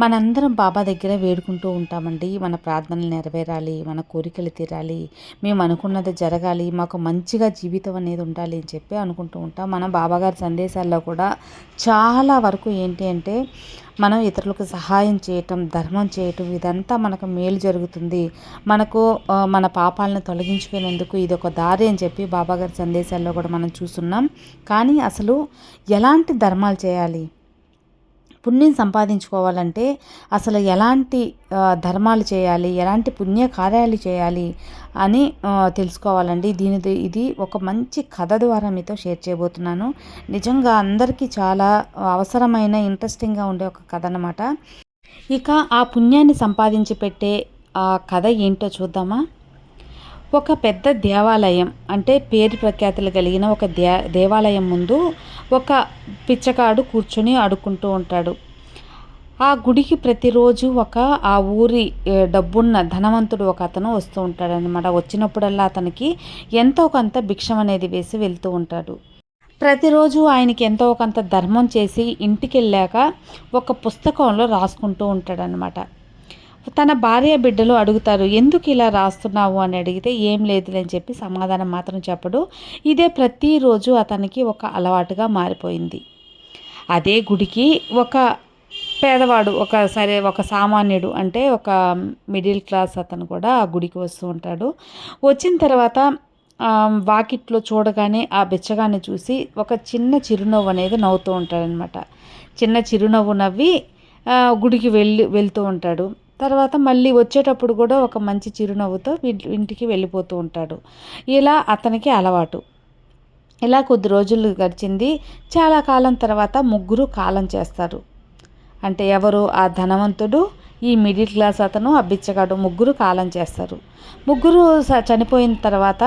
మనందరం బాబా దగ్గర వేడుకుంటూ ఉంటామండి. మన ప్రార్థనలు నెరవేరాలి మన కోరికలు తీరాలి మేము అనుకున్నది జరగాలి మాకు మంచిగా జీవితం అనేది ఉండాలి అని చెప్పి అనుకుంటూ ఉంటాం. మన బాబాగారి సందేశాల్లో కూడా చాలా వరకు ఏంటి అంటే మనం ఇతరులకు సహాయం చేయటం ధర్మం చేయటం ఇదంతా మనకు మేలు జరుగుతుంది. మనకు మన పాపాలను తొలగించుకునేందుకు ఇది ఒక దారి అని చెప్పి బాబాగారి సందేశాల్లో కూడా మనం చూస్తున్నాం. కానీ అసలు ఎలాంటి ధర్మాలు చేయాలి? పుణ్యం సంపాదించుకోవాలంటే అసలు ఎలాంటి ధర్మాలు చేయాలి ఎలాంటి పుణ్య కార్యాలు చేయాలి అని తెలుసుకోవాలండి. దీని ఇది ఒక మంచి కథ ద్వారా మీతో షేర్ చేయబోతున్నాను. నిజంగా అందరికీ చాలా అవసరమైన ఇంట్రెస్టింగ్గా ఉండే ఒక కథ అనమాట ఇక ఆ పుణ్యాన్ని సంపాదించి పెట్టే ఆ కథ ఏంటో చూద్దామా? ఒక పెద్ద దేవాలయం అంటే పేరు ప్రఖ్యాతులు కలిగిన ఒక దే దేవాలయం ముందు ఒక పిచ్చకాడు కూర్చొని అడుక్కుంటూ ఉంటాడు. ఆ గుడికి ప్రతిరోజు ఒక ఆ ఊరి డబ్బున్న ధనవంతుడు ఒక అతను వస్తూ ఉంటాడనమాట వచ్చినప్పుడల్లా అతనికి ఎంతో కొంత భిక్షం అనేది వేసి వెళ్తూ ఉంటాడు. ప్రతిరోజు ఆయనకి ఎంతో కొంత ధర్మం చేసి ఇంటికి వెళ్ళాక ఒక పుస్తకంలో రాసుకుంటూ ఉంటాడనమాట తన భార్య బిడ్డలు అడుగుతారు ఎందుకు ఇలా రాస్తున్నావు? అని అడిగితే ఏం లేదులే అని చెప్పి సమాధానం మాత్రం చెప్పడు. ఇదే ప్రతిరోజు అతనికి ఒక అలవాటుగా మారిపోయింది. అదే గుడికి ఒక పేదవాడు ఒక సరే ఒక సామాన్యుడు అంటే ఒక మిడిల్ క్లాస్ అతను కూడా ఆ గుడికి వస్తూ ఉంటాడు. వచ్చిన తర్వాత వాకిట్లో చూడగానే ఆ బిచ్చగాన్ని చూసి ఒక చిన్న చిరునవ్వు అనేది నవ్వుతూ ఉంటాడనమాట చిన్న చిరునవ్వు నవ్వి గుడికి వెళ్ళి వెళ్తూ ఉంటాడు. తర్వాత మళ్ళీ వచ్చేటప్పుడు కూడా ఒక మంచి చిరునవ్వుతో ఇంటికి వెళ్ళిపోతూ ఉంటాడు. ఇలా అతనికి అలవాటు. ఇలా కొద్ది రోజులు గడిచింది. చాలా కాలం తర్వాత ముగ్గురు కాలం చేస్తారు. అంటే ఎవరు? ఆ ధనవంతుడు ఈ మిడిల్ క్లాస్ అతను ఆ బిచ్చగాడు ముగ్గురు కాలం చేస్తారు. ముగ్గురు చనిపోయిన తర్వాత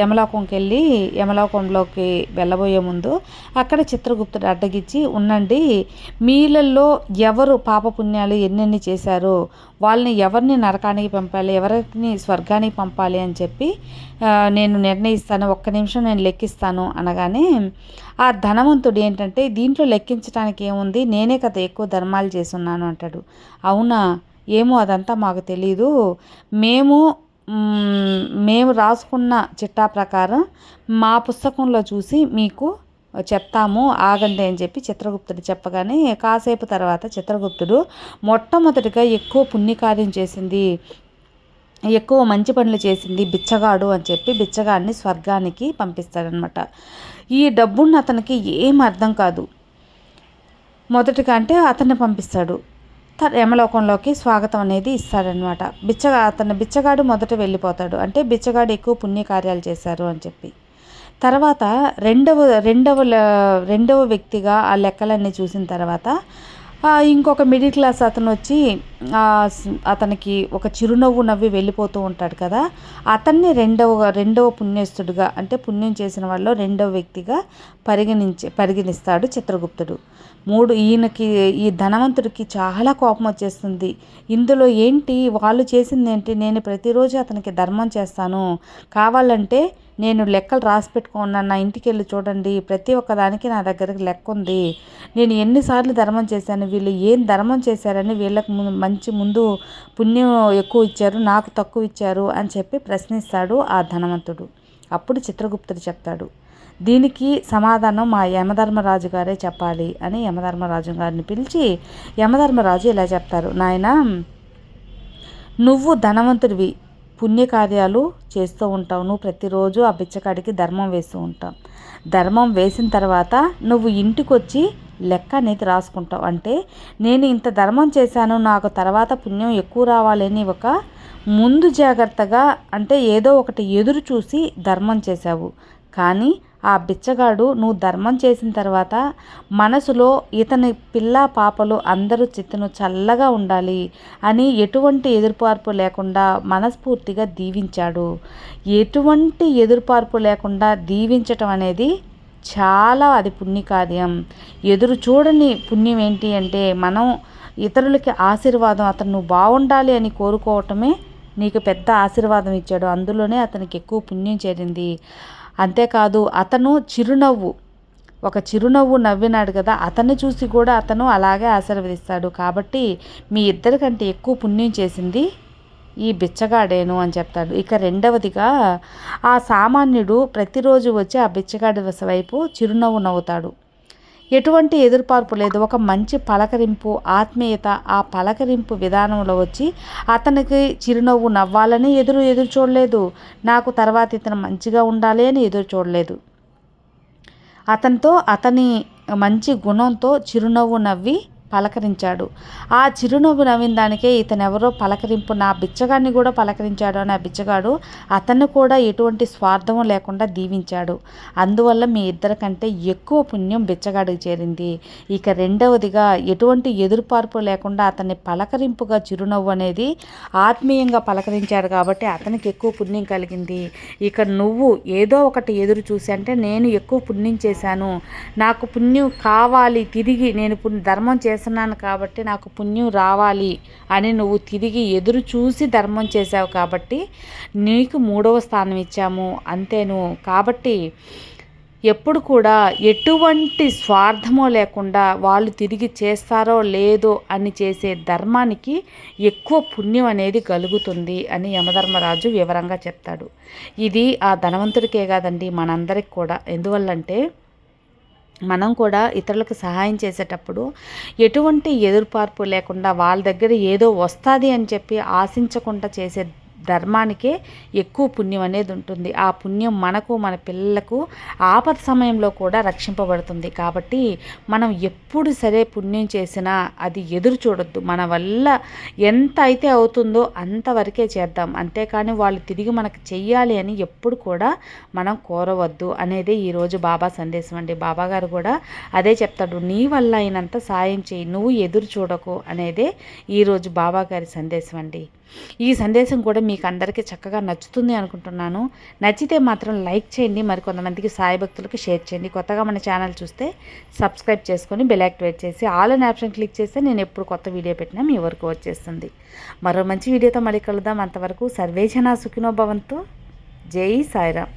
యమలోకంకి వెళ్ళి యమలోకంలోకి వెళ్ళబోయే ముందు అక్కడ చిత్రగుప్తుడు అడ్డగిచ్చి ఉండండి మీలలో ఎవరు పాపపుణ్యాలు ఎన్నెన్ని చేశారో వాళ్ళని ఎవరిని నరకానికి పంపాలి ఎవరిని స్వర్గానికి పంపాలి అని చెప్పి నేను నిర్ణయిస్తాను ఒక్క నిమిషం నేను లెక్కిస్తాను అనగానే ఆ ధనవంతుడు ఏంటంటే దీంట్లో లెక్కించడానికి ఏముంది? నేనే కదా ఎక్కువ ధర్మాలు చేస్తున్నాను అంటాడు. అవునా? ఏమో అదంతా మాకు తెలీదు. మేము మేము రాసుకున్న చిట్టా ప్రకారం మా పుస్తకంలో చూసి మీకు చెప్తాము ఆగండి అని చెప్పి చిత్రగుప్తుడు చెప్పగానే కాసేపు తర్వాత చిత్రగుప్తుడు మొట్టమొదటిగా ఎక్కువ పుణ్యకార్యం చేసింది ఎక్కువ మంచి పనులు చేసింది బిచ్చగాడు అని చెప్పి బిచ్చగాడిని స్వర్గానికి పంపిస్తాడనమాట ఈ డబ్బున్న అతనికి ఏం అర్థం కాదు. మొదటిగా అంటే అతన్ని పంపిస్తాడు. యమలోకంలోకి స్వాగతం అనేది ఇస్తాడనమాట బిచ్చగా అతను బిచ్చగాడు మొదట వెళ్ళిపోతాడు. అంటే బిచ్చగాడు ఎక్కువ పుణ్యకార్యాలు చేశారు అని చెప్పి. తర్వాత రెండవ రెండవ రెండవ వ్యక్తిగా ఆ లెక్కలన్నీ చూసిన తర్వాత ఇంకొక మిడిల్ క్లాస్ అతను వచ్చి అతనికి ఒక చిరునవ్వు నవ్వి వెళ్ళిపోతూ ఉంటాడు కదా. అతన్ని రెండవ రెండవ పుణ్యస్తుడిగా అంటే పుణ్యం చేసిన వాళ్ళు రెండవ వ్యక్తిగా పరిగణించే పరిగణిస్తాడు చిత్రగుప్తుడు. మూడు ఈయనకి ఈ ధనవంతుడికి చాలా కోపం వచ్చేస్తుంది. ఇందులో ఏంటి? వాళ్ళు చేసింది ఏంటి? నేను ప్రతిరోజు అతనికి ధర్మం చేస్తాను. కావాలంటే నేను లెక్కలు రాసి పెట్టుకున్నాను. నా ఇంటికి వెళ్ళి చూడండి. ప్రతి ఒక్క దానికి నా దగ్గరకు లెక్క ఉంది. నేను ఎన్నిసార్లు ధర్మం చేశాను. వీళ్ళు ఏం ధర్మం చేశారని వీళ్ళకి మంచి ముందు పుణ్యం ఎక్కువ ఇచ్చారు నాకు తక్కువ ఇచ్చారు అని చెప్పి ప్రశ్నిస్తాడు ఆ ధనవంతుడు. అప్పుడు చిత్రగుప్తుడు చెప్తాడు దీనికి సమాధానం మా యమధర్మరాజు గారే చెప్పాలి అని యమధర్మరాజు గారిని పిలిచి యమధర్మరాజు ఇలా చెప్తారు నాయనా నువ్వు ధనవంతుడివి పుణ్యకార్యాలు చేస్తూ ఉంటావు. నువ్వు ప్రతిరోజు ఆ బిచ్చకాడికి ధర్మం వేస్తూ ఉంటావు. ధర్మం వేసిన తర్వాత నువ్వు ఇంటికి వచ్చి లెక్క అనేది రాసుకుంటావు. అంటే నేను ఇంత ధర్మం చేశాను నాకు తర్వాత పుణ్యం ఎక్కువ రావాలని ఒక ముందు జాగ్రత్తగా అంటే ఏదో ఒకటి ఎదురు చూసి ధర్మం చేశావు. కానీ ఆ బిచ్చగాడు నువ్వు ధర్మం చేసిన తర్వాత మనసులో ఇతని పిల్ల పాపలు అందరూ చిత్తను చల్లగా ఉండాలి అని ఎటువంటి ఎదురుపార్పు లేకుండా మనస్ఫూర్తిగా దీవించాడు. ఎటువంటి ఎదురుపార్పు లేకుండా దీవించటం అనేది చాలా అది పుణ్యకార్యం. ఎదురు చూడని పుణ్యం ఏంటి అంటే మనం ఇతరులకి ఆశీర్వాదం అతను నువ్వు బాగుండాలి అని కోరుకోవటమే నీకు పెద్ద ఆశీర్వాదం ఇచ్చాడు. అందులోనే అతనికి ఎక్కువ పుణ్యం చేరింది. అంతేకాదు అతను చిరునవ్వు. ఒక చిరునవ్వు నవ్వినాడు కదా అతన్ని చూసి కూడా అతను అలాగే ఆశీర్వదిస్తాడు. కాబట్టి మీ ఇద్దరికంటే ఎక్కువ పుణ్యం చేసింది ఈ బిచ్చగాడేను అని చెప్తాడు. ఇక రెండవదిగా ఆ సామాన్యుడు ప్రతిరోజు వచ్చి ఆ బిచ్చగాడి వైపు చిరునవ్వు నవ్వుతాడు. ఎటువంటి ఎదుర్పార్పు లేదు. ఒక మంచి పలకరింపు ఆత్మీయత ఆ పలకరింపు విధానంలో వచ్చి అతనికి చిరునవ్వు నవ్వాలని ఎదురు ఎదురు చూడలేదు. నాకు తర్వాత ఇతను మంచిగా ఉండాలి అని ఎదురు చూడలేదు. అతనితో అతని మంచి గుణంతో చిరునవ్వు నవ్వి పలకరించాడు. ఆ చిరునవ్వు నవ్విన దానికే ఇతనెవరో పలకరింపు నా బిచ్చగాడిని కూడా పలకరించాడు అని ఆ బిచ్చగాడు అతన్ని కూడా ఎటువంటి స్వార్థం లేకుండా దీవించాడు. అందువల్ల మీ ఇద్దరికంటే ఎక్కువ పుణ్యం బిచ్చగాడికి చేరింది. ఇక రెండవదిగా ఎటువంటి ఎదురుపార్పు లేకుండా అతన్ని పలకరింపుగా చిరునవ్వు అనేది ఆత్మీయంగా పలకరించాడు కాబట్టి అతనికి ఎక్కువ పుణ్యం కలిగింది. ఇక నువ్వు ఏదో ఒకటి ఎదురు చూసి అంటే నేను ఎక్కువ పుణ్యం చేశాను. నాకు పుణ్యం కావాలి తిరిగి నేను ధర్మం చేసి చేస్తున్నాను కాబట్టి నాకు పుణ్యం రావాలి అని నువ్వు తిరిగి ఎదురు చూసి ధర్మం చేసావు కాబట్టి నీకు మూడవ స్థానం ఇచ్చాము అంతేను. కాబట్టి ఎప్పుడు కూడా ఎటువంటి స్వార్థమో లేకుండా వాళ్ళు తిరిగి చేస్తారో లేదో అని చేసే ధర్మానికి ఎక్కువ పుణ్యం అనేది కలుగుతుంది అని యమధర్మరాజు వివరంగా చెప్తాడు. ఇది ఆ ధనవంతుడికే కాదండి మనందరికి కూడా. ఎందువల్లంటే మనం కూడా ఇతరులకు సహాయం చేసేటప్పుడు ఎటువంటి ఎదురుపార్పు లేకుండా వాళ్ళ దగ్గర ఏదో వస్తుంది అని చెప్పి ఆశించకుండా చేసే ధర్మానికే ఎక్కువ పుణ్యం అనేది ఉంటుంది. ఆ పుణ్యం మనకు మన పిల్లలకు ఆపద సమయంలో కూడా రక్షింపబడుతుంది. కాబట్టి మనం ఎప్పుడు సరే పుణ్యం చేసినా అది ఎదురు చూడొద్దు. మన వల్ల ఎంత అయితే అవుతుందో అంతవరకే చేద్దాం. అంతేకాని వాళ్ళు తిరిగి మనకు చెయ్యాలి అని ఎప్పుడు కూడా మనం కోరవద్దు అనేది ఈరోజు బాబా సందేశం అండి. బాబాగారు కూడా అదే చెప్తాడు. నీ వల్ల అయినంత సాయం చేయి. నువ్వు ఎదురు చూడకు అనేదే ఈరోజు బాబాగారి సందేశం అండి. ఈ సందేశం కూడా మీకు అందరికీ చక్కగా నచ్చుతుంది అనుకుంటున్నాను. నచ్చితే మాత్రం లైక్ చేయండి మరి కొంతమందికి సాయి భక్తులకు షేర్ చేయండి. కొత్తగా మన ఛానల్ చూస్తే సబ్స్క్రైబ్ చేసుకొని బెల్ యాక్టివేట్ చేసి ఆల్ అన్ ఆప్షన్ క్లిక్ చేస్తే నేను ఎప్పుడు కొత్త వీడియో పెట్టినా మీ వరకు వచ్చేస్తుంది. మరో మంచి వీడియోతో మళ్ళీ కలుద్దాం. అంతవరకు సర్వేజన సుఖినోభవంతో జై సాయిరామ్.